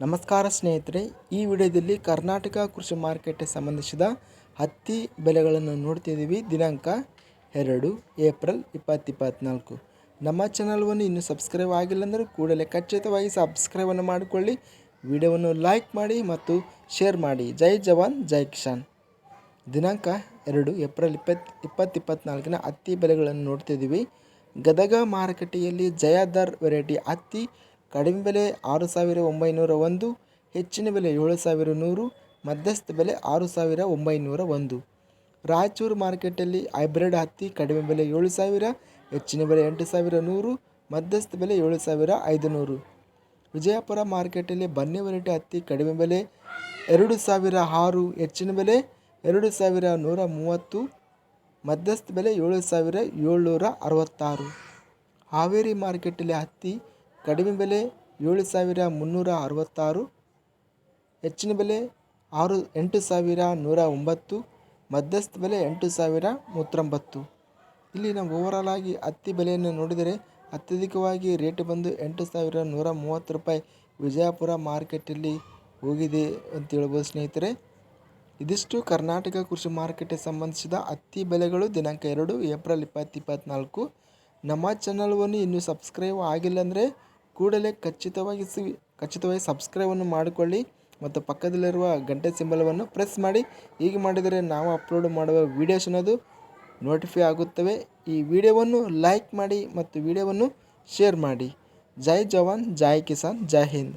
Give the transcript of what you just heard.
ನಮಸ್ಕಾರ ಸ್ನೇಹಿತರೆ, ಈ ವಿಡಿಯೋದಲ್ಲಿ ಕರ್ನಾಟಕ ಕೃಷಿ ಮಾರುಕಟ್ಟೆ ಸಂಬಂಧಿಸಿದ ಹತ್ತಿ ಬೆಲೆಗಳನ್ನು ನೋಡ್ತಿದ್ದೀವಿ ದಿನಾಂಕ ಎರಡು ಏಪ್ರಿಲ್ ಇಪ್ಪತ್ತು ಇಪ್ಪತ್ತ್ನಾಲ್ಕು ನಮ್ಮ ಚಾನಲ್ವನ್ನು ಇನ್ನೂ ಸಬ್ಸ್ಕ್ರೈಬ್ ಆಗಿಲ್ಲ ಅಂದರೆ ಕೂಡಲೇ ಖಚಿತವಾಗಿ ಸಬ್ಸ್ಕ್ರೈಬನ್ನು ಮಾಡಿಕೊಳ್ಳಿ. ವಿಡಿಯೋವನ್ನು ಲೈಕ್ ಮಾಡಿ ಮತ್ತು ಶೇರ್ ಮಾಡಿ. ಜೈ ಜವಾನ್, ಜೈ ಕಿಶಾನ್ ದಿನಾಂಕ ಎರಡು ಏಪ್ರಿಲ್ ಇಪ್ಪತ್ತು ಇಪ್ಪತ್ತು ಇಪ್ಪತ್ತ್ನಾಲ್ಕಿನ ಹತ್ತಿ ಬೆಲೆಗಳನ್ನು ನೋಡ್ತಿದ್ದೀವಿ ಗದಗ ಮಾರುಕಟ್ಟೆಯಲ್ಲಿ ಜಯಾದರ್ ವೆರೈಟಿ ಹತ್ತಿ ಕಡಿಮೆ ಬೆಲೆ ಆರು ಸಾವಿರ ಒಂಬೈನೂರ ಒಂದು, ಹೆಚ್ಚಿನ ಬೆಲೆ ಏಳು ಸಾವಿರ ನೂರು, ಮಧ್ಯಸ್ಥ ಬೆಲೆ ಆರು ಸಾವಿರ ಒಂಬೈನೂರ ಒಂದು. ರಾಯಚೂರು ಮಾರ್ಕೆಟಲ್ಲಿ ಹೈಬ್ರಿಡ್ ಹತ್ತಿ ಕಡಿಮೆ ಬೆಲೆ ಏಳು ಸಾವಿರ, ಹೆಚ್ಚಿನ ಬೆಲೆ ಎಂಟು ಸಾವಿರ ನೂರು, ಮಧ್ಯಸ್ಥ ಬೆಲೆ ಏಳು ಸಾವಿರ ಐದುನೂರು. ವಿಜಯಪುರ ಮಾರ್ಕೆಟಲ್ಲಿ ಬನ್ನಿ ವೆರೈಟಿ ಹತ್ತಿ ಕಡಿಮೆ ಬೆಲೆ ಎರಡು ಸಾವಿರ ಆರು, ಹೆಚ್ಚಿನ ಬೆಲೆ ಎರಡು ಸಾವಿರ ನೂರ ಮೂವತ್ತು, ಮಧ್ಯಸ್ಥ ಬೆಲೆ ಏಳು ಸಾವಿರ ಏಳ್ನೂರ ಅರವತ್ತಾರು. ಹಾವೇರಿ ಮಾರ್ಕೆಟಲ್ಲಿ ಹತ್ತಿ ಕಡಿಮೆ ಬೆಲೆ ಏಳು ಸಾವಿರ ಮುನ್ನೂರ ಅರವತ್ತಾರು, ಹೆಚ್ಚಿನ ಬೆಲೆ ಆರು, ಎಂಟು ಸಾವಿರ ನೂರ ಒಂಬತ್ತು, ಮಧ್ಯಸ್ಥ ಬೆಲೆ ಎಂಟು ಸಾವಿರ ಮೂವತ್ತೊಂಬತ್ತು. ಇಲ್ಲಿ ನಾವು ಓವರಾಲ್ ಆಗಿ ಹತ್ತಿ ಬೆಲೆಯನ್ನು ನೋಡಿದರೆ ಅತ್ಯಧಿಕವಾಗಿ ರೇಟ್ ಬಂದು ಎಂಟು ಸಾವಿರ ನೂರ ಮೂವತ್ತು ರೂಪಾಯಿ ವಿಜಯಪುರ ಮಾರ್ಕೆಟಲ್ಲಿ ಹೋಗಿದೆ ಅಂತ ಹೇಳ್ಬೋದು ಸ್ನೇಹಿತರೆ. ಇದಿಷ್ಟು ಕರ್ನಾಟಕ ಕೃಷಿ ಮಾರುಕಟ್ಟೆ ಸಂಬಂಧಿಸಿದ ಹತ್ತಿ ಬೆಲೆಗಳು ದಿನಾಂಕ ಎರಡು ಏಪ್ರಿಲ್ ಇಪ್ಪತ್ತು ಇಪ್ಪತ್ತ್ನಾಲ್ಕು ನಮ್ಮ ಚಾನಲ್ವನ್ನು ಇನ್ನೂ ಸಬ್ಸ್ಕ್ರೈಬ್ ಆಗಿಲ್ಲ ಅಂದರೆ ಕೂಡಲೇ ಖಚಿತವಾಗಿ ಖಚಿತವಾಗಿ ಸಬ್ಸ್ಕ್ರೈಬನ್ನು ಮಾಡಿಕೊಳ್ಳಿ ಮತ್ತು ಪಕ್ಕದಲ್ಲಿರುವ ಗಂಟೆ ಸಿಂಬಲವನ್ನು ಪ್ರೆಸ್ ಮಾಡಿ. ಹೀಗೆ ಮಾಡಿದರೆ ನಾವು ಅಪ್ಲೋಡ್ ಮಾಡುವ ವೀಡಿಯೋಸ್ ಅನ್ನೋದು ನೋಟಿಫೈ ಆಗುತ್ತವೆ. ಈ ವಿಡಿಯೋವನ್ನು ಲೈಕ್ ಮಾಡಿ ಮತ್ತು ವಿಡಿಯೋವನ್ನು ಶೇರ್ ಮಾಡಿ. ಜೈ ಜವಾನ್, ಜೈ ಕಿಸಾನ್, ಜೈ ಹಿಂದ್.